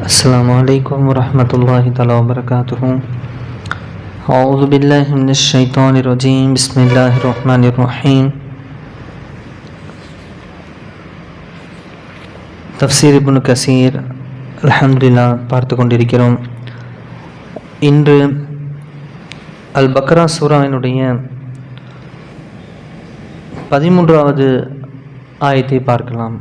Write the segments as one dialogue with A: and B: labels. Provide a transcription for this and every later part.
A: السلام عليكم ورحمة الله تعالى وبركاته أعوذ بالله من الشيطان الرجيم بسم الله الرحمن الرحيم தப்சீர் இப்னு கசீர் அல்ஹம்துலில்லா பார்த்து கொண்டிருக்கிறோம் இன்று அல் பக்ரா சூராவினுடைய பதிமூன்றாவது ஆயத்தை பார்க்கலாம்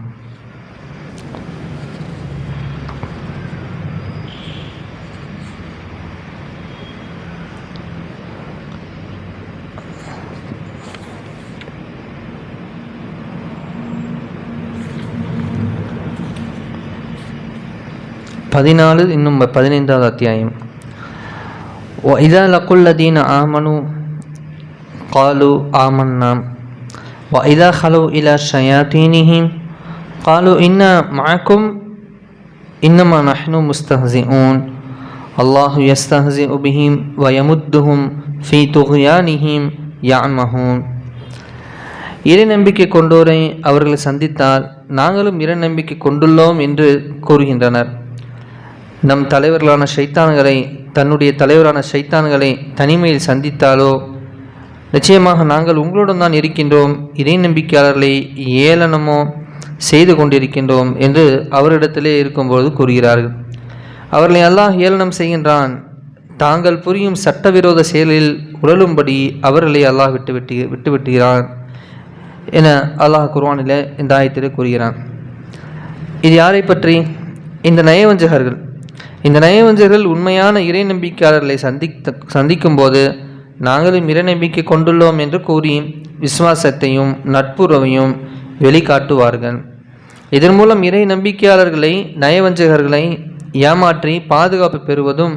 A: பதினாலு இன்னும் பதினைந்தாவது அத்தியாயம். இதா லக்குல்லதீன ஆமனு காலு ஆமன்னாம் வைதா ஹலோ இலா ஷயாத்தீனிஹிம் காலு இன்ன மாக்கும் இன்னமா நஹ்னு முஸ்தஹி ஊன் அல்லாஹு யஸ்தஹி உபிஹிம் வயமுத்துஹும் ஃபி துஹியானிஹிம் யாமஹூன் இறை நம்பிக்கை கொண்டோரை அவர்களை சந்தித்தால் நாங்களும் இறை நம்பிக்கை கொண்டுள்ளோம் என்று கூறுகின்றனர். நம் தலைவர்களான ஷைத்தான்களை தன்னுடைய தலைவரான ஷைத்தான்களை தனிமையில் சந்தித்தாலோ நிச்சயமாக நாங்கள் உங்களுடன் தான் இருக்கின்றோம் இறை நம்பிக்கையாளர்களை ஏளனமோ செய்து கொண்டிருக்கின்றோம் என்று அவரிடத்திலே இருக்கும்பொழுது கூறுகிறார்கள். அவர்களை அல்லாஹ் ஏளனம் செய்கின்றான். தாங்கள் புரியும் சட்டவிரோத செயலில் உழலும்படி அவர்களை அல்லாஹ் விட்டு விட்டு விட்டு விட்டுகிறான் என அல்லாஹ் குர்வானில் இந்த ஆயத்திலே கூறுகிறான். இது யாரை பற்றி? இந்த நயவஞ்சகர்கள். இந்த நயவஞ்சகர்கள் உண்மையான இறை நம்பிக்கையாளர்களை சந்தித்த சந்திக்கும் போது நாங்களும் இறை நம்பிக்கை கொண்டுள்ளோம் என்று கூறி விசுவாசத்தையும் நட்புறவையும் வெளிக்காட்டுவார்கள். இதன் மூலம் இறை நம்பிக்கையாளர்களை நயவஞ்சகர்களை ஏமாற்றி பாதுகாப்பு பெறுவதும்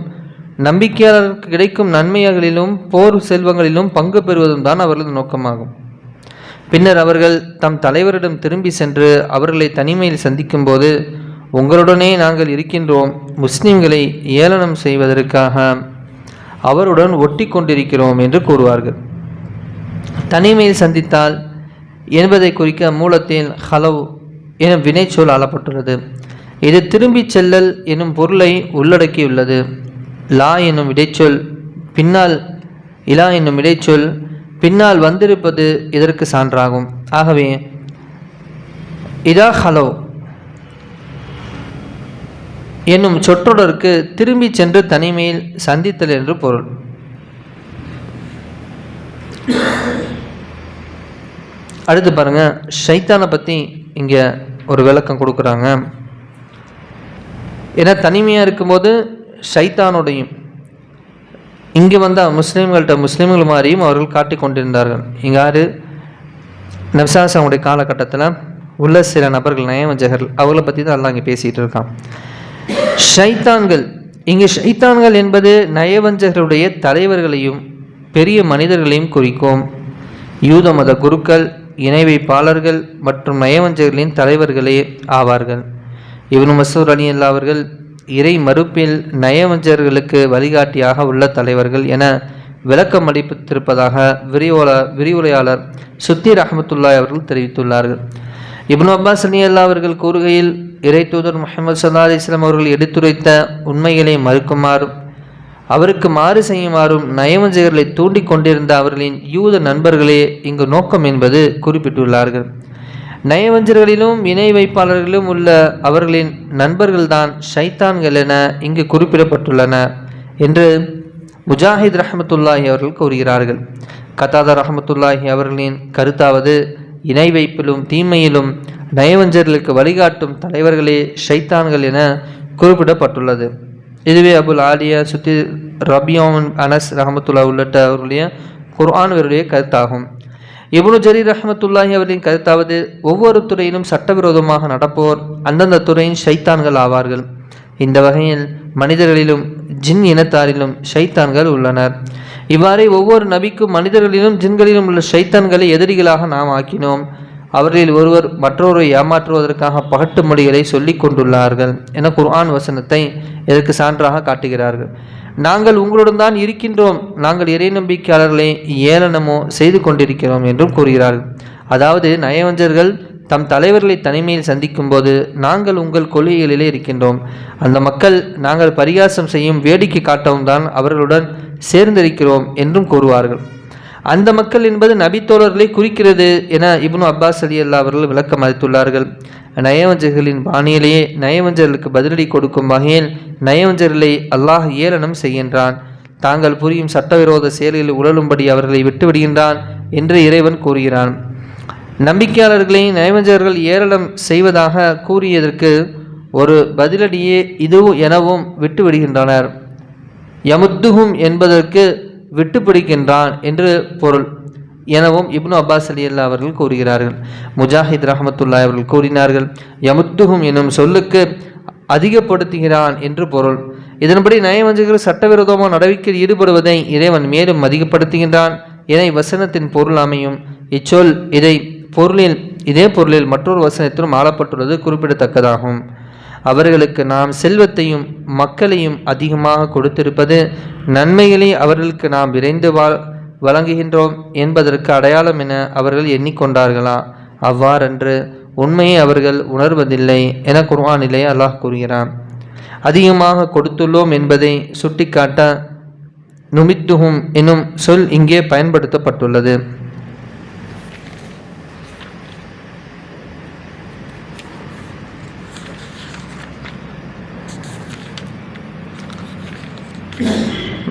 A: நம்பிக்கையாளருக்கு கிடைக்கும் நன்மைகளிலும் போர் செல்வங்களிலும் பங்கு பெறுவதும் தான் அவர்களது நோக்கமாகும். பின்னர் அவர்கள் தம் தலைவரிடம் திரும்பி சென்று அவர்களை தனிமையில் சந்திக்கும்போது உங்களுடனே நாங்கள் இருக்கின்றோம். முஸ்லிம்களை ஏளனம் செய்வதற்காக அவருடன் ஒட்டி கொண்டிருக்கிறோம் என்று கூறுவார்கள். தனிமையில் சந்தித்தால் என்பதை குறிக்க மூலத்தில் ஹலவ் எனும் வினைச்சொல் ஆளப்பட்டுள்ளது. இது திரும்பிச் செல்லல் எனும் பொருளை உள்ளடக்கியுள்ளது. லா என்னும் இடைச்சொல் பின்னால் இலா என்னும் இடைச்சொல் பின்னால் வந்திருப்பது இதற்கு சான்றாகும். ஆகவே இதா ஹலோ என்னும் சொற்றொடருக்கு திரும்பி சென்று தனிமையில் சந்தித்தல் என்று பொருள். அடுத்து பாருங்க ஷைத்தானை பற்றி இங்கே ஒரு விளக்கம் கொடுக்குறாங்க. ஏன்னா தனிமையாக இருக்கும்போது ஷைத்தானுடையும் இங்கே வந்தால் முஸ்லீம்கள்கிட்ட முஸ்லீம்கள் மாதிரியும் அவர்கள் காட்டி கொண்டிருந்தார்கள். இங்கே யார்? நப்சாசாவுடைய காலகட்டத்தில் உள்ள சில நபர்கள் நயவஞ்சகர்கள் அவங்கள பற்றி தான் எல்லாம் இங்கே பேசிகிட்டு இருக்கான். ஷைத்தான்கள். இங்கு ஷைத்தான்கள் என்பது நயவஞ்சகருடைய தலைவர்களையும் பெரிய மனிதர்களையும் குறிக்கும். யூத மத குருக்கள் இணை வைப்பாளர்கள் மற்றும் நயவஞ்சகர்களின் தலைவர்களே ஆவார்கள். இவனு மசூர் அலி அல்லா அவர்கள் இறை மறுப்பில் நயவஞ்சகர்களுக்கு வழிகாட்டியாக உள்ள தலைவர்கள் என விளக்கம் அளித்திருப்பதாக விரிவுல விரிவுரையாளர் சுத்தீர் அஹமத்துல்லாய் அவர்கள் தெரிவித்துள்ளார்கள். இப்னு அப்பாஸ் அலி அல்லா அவர்கள் கூறுகையில் இறை தூதர் முகமது சல்லா அலிஸ்லாம் அவர்கள் எடுத்துரைத்த உண்மைகளை மறுக்குமாறும் அவருக்கு மாறு செய்யுமாறும் நயவஞ்சகர்களை தூண்டிக் கொண்டிருந்த அவர்களின் யூத நண்பர்களே இங்கு நோக்கம் என்பது குறிப்பிட்டுள்ளார்கள். நயவஞ்சர்களிலும் இணை வைப்பாளர்களிலும் உள்ள அவர்களின் நண்பர்கள்தான் ஷைத்தான்கள் என இங்கு குறிப்பிடப்பட்டுள்ளன என்று முஜாஹித் ரஹமத்துல்லாஹி அவர்கள் கூறுகிறார்கள். கதாதர் ரஹமத்துல்லாஹி அவர்களின் கருத்தாவது இணை வைப்பிலும் தீமையிலும் நயவஞ்சர்களுக்கு வழிகாட்டும் தலைவர்களே ஷைத்தான்கள் என குறிப்பிடப்பட்டுள்ளது. இதுவே அபுல் ஆலியா சுத்தி ரபியோன் அனஸ் ரஹமத்துல்லா உள்ளிட்ட அவர்களுடைய குர்ஆன்வருடைய கருத்தாகும். இவ்வளவு ஜரீர் ரஹமத்துல்லாஹி அவர்களின் கருத்தாவது ஒவ்வொரு துறையிலும் சட்டவிரோதமாக நடப்போர் அந்தந்த துறையின் ஷைத்தான்கள் ஆவார்கள். இந்த வகையில் மனிதர்களிலும் ஜின் இனத்தாரிலும் ஷைத்தான்கள் உள்ளனர். இவ்வாறே ஒவ்வொரு நபிக்கும் மனிதர்களிலும் ஜின்களிலும் உள்ள சைத்தான்களை எதிரிகளாக நாம் ஆக்கினோம். அவர்களில் ஒருவர் மற்றொருவரை ஏமாற்றுவதற்காக பகட்டு மொழிகளை சொல்லி கொண்டுள்ளார்கள் என குர்ஆன் வசனத்தை இதற்கு சான்றாக காட்டுகிறார்கள். நாங்கள் உங்களுடன் தான் இருக்கின்றோம். நாங்கள் இறை நம்பிக்கையாளர்களை ஏளனமோ செய்து கொண்டிருக்கிறோம் என்றும் கூறுகிறார்கள். அதாவது நயவஞ்சர்கள் தம் தலைவர்களை தனிமையில் சந்திக்கும்போது நாங்கள் உங்கள் கொள்கைகளிலே இருக்கின்றோம். அந்த மக்கள் நாங்கள் பரிகாசம் செய்யும் வேடிக்கை காட்டவும் தான் அவர்களுடன் சேர்ந்திருக்கிறோம் என்றும் கூறுவார்கள். அந்த மக்கள் என்பது நபித்தோழர்களை குறிக்கிறது என இப்னு அப்பாஸ் அலி அல்லா அவர்கள் விளக்கம் அளித்துள்ளார்கள். நயவஞ்சர்களின் பாணியிலேயே நயவஞ்சர்களுக்கு பதிலடி கொடுக்கும் வகையில் நயவஞ்சர்களை அல்லாஹ் ஏளனம் செய்கின்றான். தாங்கள் புரியும் சட்டவிரோத செயல்களில் உழலும்படி அவர்களை விட்டுவிடுகின்றான் என்று இறைவன் கூறுகிறான். நம்பிக்கையாளர்களை நயவஞ்சர்கள் ஏளனம் செய்வதாக கூறியதற்கு ஒரு பதிலடியே இதுவும் எனவும் விட்டுவிடுகின்றனர். யமுத்துகும் என்பதற்கு விட்டுப்பிடிக்கின்றான் என்று பொருள். எனவும் இப்னு அப்பாஸ் அலி அல்லா அவர்கள் கூறுகிறார்கள். முஜாஹித் ரஹமத்துல்லா அவர்கள் கூறினார்கள் யமுத்துகும் எனும் சொல்லுக்கு அதிகப்படுத்துகிறான் என்று பொருள். இதன்படி நயவஞ்சகர் சட்டவிரோதமான நடவடிக்கையில் ஈடுபடுவதை இறைவன் மேலும் அதிகப்படுத்துகின்றான் என வசனத்தின் பொருள் அமையும். இச்சொல் இதை பொருளில் இதே பொருளில் மற்றொரு வசனத்திலும் ஆளப்பட்டுள்ளது குறிப்பிடத்தக்கதாகும். அவர்களுக்கு நாம் செல்வத்தையும் மக்களையும் அதிகமாக கொடுத்திருப்பது நன்மைகளை அவர்களுக்கு நாம் விரைந்து வழங்குகின்றோம் என்பதற்கு அடையாளம் என அவர்கள் எண்ணிக்கொண்டார்களா? அவ்வாறன்று உண்மையை அவர்கள் உணர்வதில்லை என குர்வானிலே அல்லாஹ் கூறுகிறான். அதிகமாக கொடுத்துள்ளோம் என்பதை சுட்டிக்காட்ட நுமித்துகும் எனும் சொல் இங்கே பயன்படுத்தப்பட்டுள்ளது.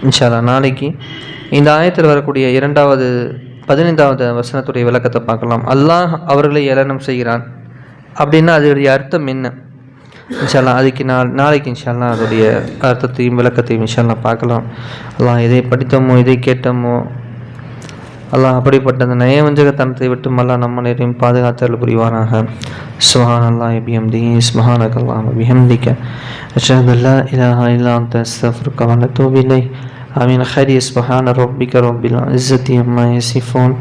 A: இன்ஷாலா நாளைக்கு இந்த ஆயத்தில் வரக்கூடிய இரண்டாவது பதினைந்தாவது வசனத்துடைய விளக்கத்தை பார்க்கலாம். அல்லாஹ் அவர்களை ஏளனம் செய்கிறான். அப்படின்னா அதனுடைய அர்த்தம் என்ன? இன்ஷால்லா அதுக்கு நாள் நாளைக்கு இன்ஷால்லா அதோடைய அர்த்தத்தையும் விளக்கத்தையும் இன்ஷால்லா பார்க்கலாம். அல்லாஹ் எதை படித்தோமோ எதை கேட்டோமோ அல்லாஹ் அப்படிப்பட்ட அந்த நயவஞ்சகத்தனத்தை விட்டு மல்லா நம்ம நேரையும் பாதுகாத்தல் புரிவானாக சுஹான் அல்லாஹ் பிஹம்தி சுஹானக் அல்லாஹ் பிஹம்திக்க அஷஹது அல்லா இலாஹா இல்லா அந்த அஸ்தஃபுருக்க வனத்தூபு இலை آمين خير سبحان ربك رب العزة عما يصفون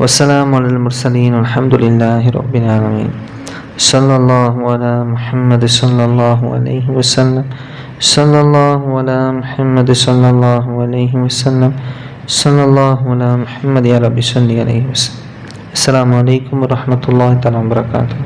A: والسلام على المرسلين والحمد لله رب العالمين صلى الله على محمد صلى الله عليه وسلم صلى الله على محمد صلى الله عليه وسلم صلى الله على محمد يا رب صل عليه وسلم. السلام عليكم ورحمة الله تعالى وبركاته.